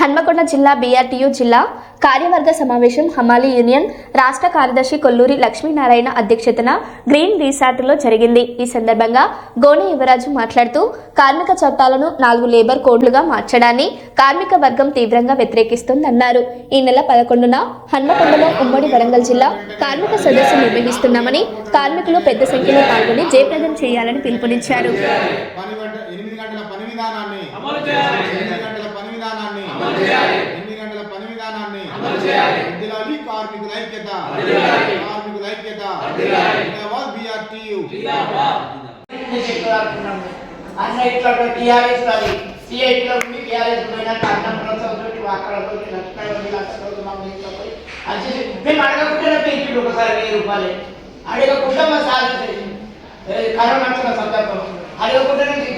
హన్మకొండ జిల్లా బీఆర్టీయూ జిల్లా కార్యవర్గ సమావేశం హమాలి యూనియన్ రాష్ట్ర కార్యదర్శి కొల్లూరి లక్ష్మీనారాయణ అధ్యక్షతన గ్రీన్ రీసార్ట్లో జరిగింది. ఈ సందర్భంగా గోనె యువరాజు మాట్లాడుతూ కార్మిక చట్టాలను నాలుగు లేబర్ కోడ్లుగా మార్చడాన్ని కార్మిక వర్గం తీవ్రంగా వ్యతిరేకిస్తోందన్నారు. ఈ నెల పదకొండున హన్మకొండలో ఉమ్మడి వరంగల్ జిల్లా కార్మిక సదస్సు నిర్వహిస్తున్నామని కార్మికులు పెద్ద సంఖ్యలో పాల్గొని జయప్రదం చేయాలని పిలుపునిచ్చారు. ఎనిమిది గంటల పని విధానాన్ని. వదిలాలి కార్మికుల ఐక్యత. కార్మికుల ఐక్యత. జిందాబాద్ బీఆర్టీయూ. అన్న ఇట్లా టీఆర్ఎస్ అది సిఐటిలో ఉండి టీఆర్ఎస్ పోయినాక అన్నం ప్రోత్సాహంతో అక్కడతో లక్షణాలు లక్షణాలు మా ఇంట్లో పోయి అది చేసి మేము అడగకుండానే పెంచుడు ఒకసారి వెయ్యి రూపాయలు. అడగకుండా మా సార్ కరోనా వచ్చిన సందర్భం. అడగకుండానే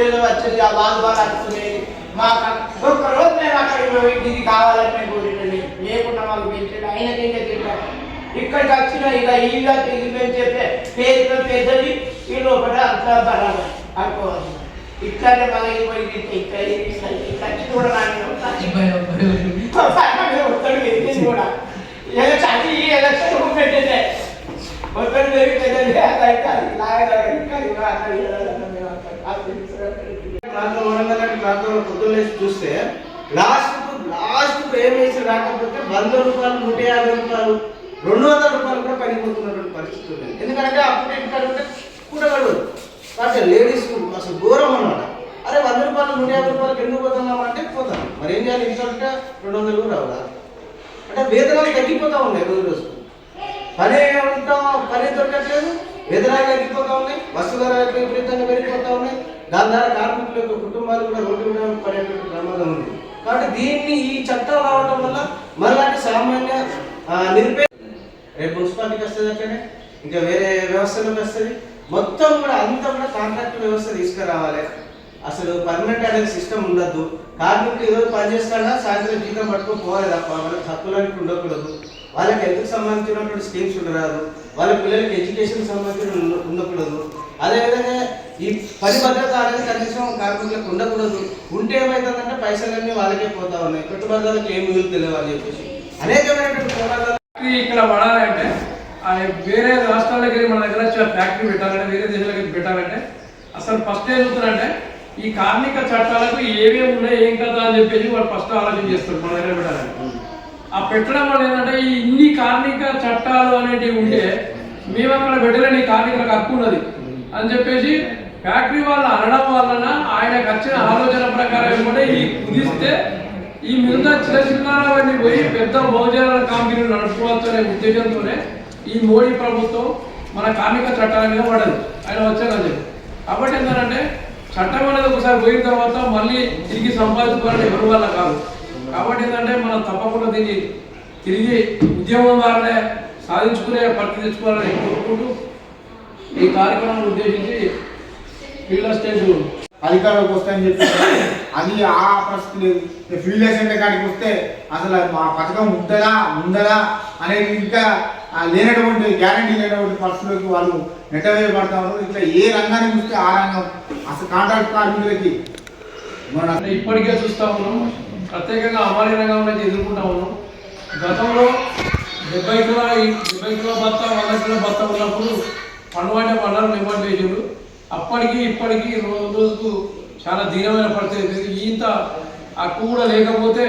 ఏదో వచ్చింది ఆ బాధ బాగా అనుకునేది మాకు ఒక్క రోజు నేను అక్కడ పోయి ఇది కావాలని మేము కోరినది లేకుండా మాకు పెంచాడు ఆయనకైతే తింటాడు ఇక్కడికి వచ్చిన ఇక ఈగా ఇది మేము చెప్పే పేరు పెద్దది. ఈ లోపల అంతా బరాబర్ అనుకోవాలి ఇట్లానే మన ఇది ఇక్కడ ఖర్చు కూడా నాకు ఒక్కడు పెట్టింది కూడా. ఎలక్షన్ అది ఈ ఎలక్షన్ పెట్టేదే. ఒక్కడు పెరిగి పెద్దది అదైతే అది. లాగా ఇంకా ఇంకా అట్లా వరంగల్ దాంట్లో పొద్దున్న లేచి చూస్తే లాస్ట్ లాస్ట్ ఏం వేసి రాకపోతే వంద రూపాయలు నూట యాభై రూపాయలు రెండు వందల రూపాయలు కూడా పడిపోతున్నటువంటి పరిస్థితి ఉంది ఎందుకంటే అప్పుడు ఎందుకంటే కూడా గడవదు కాబట్టి లేడీస్ అసలు దూరం అనమాట అరే వంద రూపాయలు నూట యాభై రూపాయలు ఎందుకు పోతున్నాం అంటే పోతాం మరి ఏం చేయాలి ఇంట్లో రెండు వందలు కూడా రావాలా అంటే వేతనాలు తగ్గిపోతా ఉన్నాయి రోజు రోజు పని ఉంటాం పని దొరకట్లేదు ఉన్నాయి వస్తు ధరలు విపరీతంగా పెరిగిపోతా ఉన్నాయి. దాని ద్వారా కార్మికుల యొక్క కుటుంబాలు కూడా రోడ్డు మీద పడేటువంటి ప్రమాదం ఉంది. కాబట్టి దీన్ని ఈ చట్టం రావడం వల్ల మనలాంటి సామాన్య నిరుపే రేపు మున్సిపాలిటీకి వస్తుంది అట్లనే ఇంకా వేరే వ్యవస్థలోకి వస్తుంది. మొత్తం కూడా అంతా కూడా కాంట్రాక్ట్ వ్యవస్థ తీసుకురావాలి. అసలు పర్మనెంట్ అనేది సిస్టమ్ ఉండద్దు. కార్మికులు ఈరోజు పనిచేస్తాడా సాయంత్రం జీతం పట్టుకుని పోవాలి తప్ప వాళ్ళకి హక్కులకి ఉండకూడదు. వాళ్ళకి హెల్త్కి సంబంధించినటువంటి స్కీమ్స్ ఉండరాదు. వాళ్ళ పిల్లలకి ఎడ్యుకేషన్ సంబంధించిన ఉండకూడదు. అదేవిధంగా ఈ పని భద్రత అనేది కనీసం కార్మికులకు ఉండకూడదు. ఉంటే ఏమవుతుందంటే పైసలన్నీ వాళ్ళకే పోతా ఉన్నాయి. పెట్టుబడిదారులకు ఏమి మిగులు తెలియదు అని చెప్పేసి. అనేకమైనటువంటి పోరాటాలు ఇక్కడ పడాలంటే ఆ వేరే రాష్ట్రాలకి మన దగ్గర వచ్చి ఫ్యాక్టరీ పెట్టాలంటే వేరే దేశాలకి పెట్టాలంటే అసలు ఫస్ట్ ఏం చూస్తారంటే ఈ కార్మిక చట్టాలకు ఏమేమి ఉన్నాయి ఏం కదా అని చెప్పేసి వాళ్ళు ఫస్ట్ ఆలోచన చేస్తారు మన దగ్గర పెట్టాలంటే. ఆ పెట్టడం వల్ల ఏంటంటే ఈ ఇన్ని కార్మిక చట్టాలు అనేటివి ఉంటే మేము అక్కడ పెట్టలేని కార్మికులకు హక్కు ఉన్నది. అని చెప్పేసి ఫ్యాక్టరీ వాళ్ళు అనడం వలన ఆయనకు వచ్చిన ఆలోచన ప్రకారం కూడా ఈ కుదిస్తే ఈ మిగతా చిన్న చిన్నవన్నీ పోయి పెద్ద బహుజన కంపెనీలు నడుపుకోవచ్చు అనే ఉద్దేశంతోనే ఈ మోడీ ప్రభుత్వం మన కార్మిక చట్టాల మీద పడదు. ఆయన వచ్చారని చెప్పి. కాబట్టి ఏంటంటే చట్టం అనేది ఒకసారి పోయిన తర్వాత మళ్ళీ తిరిగి సంపాదించుకోవాలని ఎవరి వల్ల కాదు. కాబట్టి ఏంటంటే మనం తప్పకుండా దీన్ని తిరిగి ఉద్యమం ద్వారానే సాధించుకునే పరిస్థితి తెచ్చుకోవాలని కోరుకుంటూ ఈ కార్యక్రమాన్ని ఉద్దేశించి ఫీల్డ్ స్టేజ్ అధికారంలోకి వస్తాయని చెప్పి అది ఆ పరిస్థితి లేదు. ఫీల్డ్ అసెంబ్లీ కాడికి వస్తే అసలు మా పథకం ఉంటుందా ఉందదా అనేది ఇంకా లేనటువంటి గ్యారంటీ లేనటువంటి పరిస్థితులకి వాళ్ళు నెట్టవేయబడతా ఉన్నారు. ఇట్లా ఏ రంగాన్ని చూస్తే ఆ రంగం అసలు కాంట్రాక్ట్ కార్మికులకి ఇప్పటికే చూస్తా ఉన్నాం. ప్రత్యేకంగా అమలు రంగంలో ఎదుర్కొంటా ఉన్నాం. గతంలో డెబ్బై కిలో డెబ్బై కిలో బత్త వంద కిలో బత్త ఉన్నప్పుడు పండు అంటే పండుగ నిమ్మడి వేసాడు అప్పటికి ఇప్పటికి రోజు రోజుకు చాలా దీనమైన పరిస్థితి ఇంత హక్కు కూడా లేకపోతే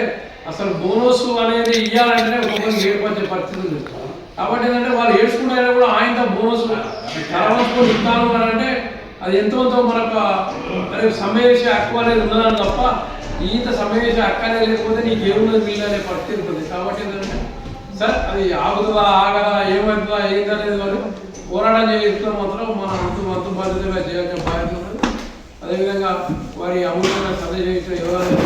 అసలు బోనస్ అనేది ఇవ్వాలంటే ఒక్కొక్కరికి ఏర్పరిచే పరిస్థితి ఉంది. కాబట్టి ఏంటంటే వాళ్ళు ఏడ్చుకుంటే కూడా ఆయన బోనస్ తరవచ్చుకొని ఇస్తాను అని అంటే అది ఎంతో మనకు అరే సమావేశ హక్కు అనేది ఉన్నదని తప్ప ఈత సమావేశ అక్కడే లేకపోతే నీకు ఏమున్నది వీళ్ళు అనే పరిస్థితి ఉంటుంది. కాబట్టి ఏంటంటే సార్ అది ఆగుతుందా ఆగదా ఏమవుతుందా ఏందనేది వాళ్ళు పోరాటం చేస్తున్న మాత్రం మన అంతు మంతు బాధ్యతగా చేయాల్సిన బాధ్యత ఉన్నది. అదేవిధంగా వారి అమూల్యమైన సందేశం ఎవరైనా